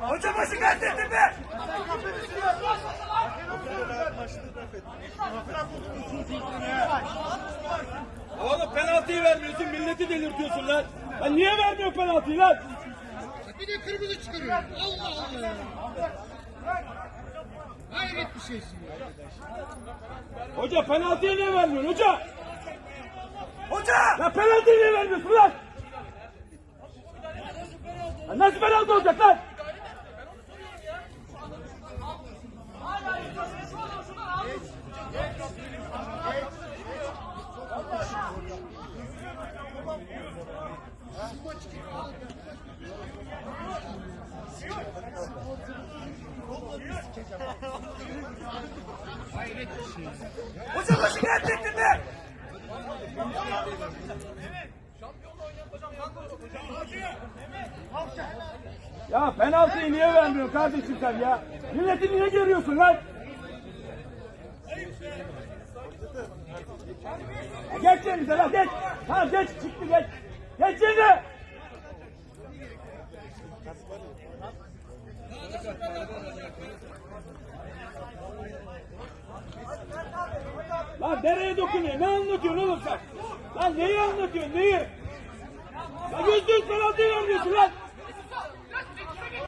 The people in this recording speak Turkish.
Hoca başı kaydettin be! Oğlum penaltıyı vermiyorsun, milleti delirtiyorsun lan. Lan niye vermiyor penaltıyı lan? Bir de kırmızı çıkarıyor. Allah Allah. Hayret bir şeysin ya. Hoca penaltıyı niye vermiyorsun hoca? Hoca! Ya penaltıyı niye vermiyorsun lan? Ya nasıl penaltı olacak lan? Hoca başı kaydettin Ya penaltıyı niye vermiyorsun kardeşim sen ya? Milleti niye geriyorsun lan? Ya geç yerinize lan geç. Ha geç çıktı geç. Geç yerine. Lan nereye dokunuyor? Ne anlatıyorsun oğlum sen? Lan neyi anlatıyorsun neyi? Lan yüzde yüz penaltıyı vermiyorsun lan.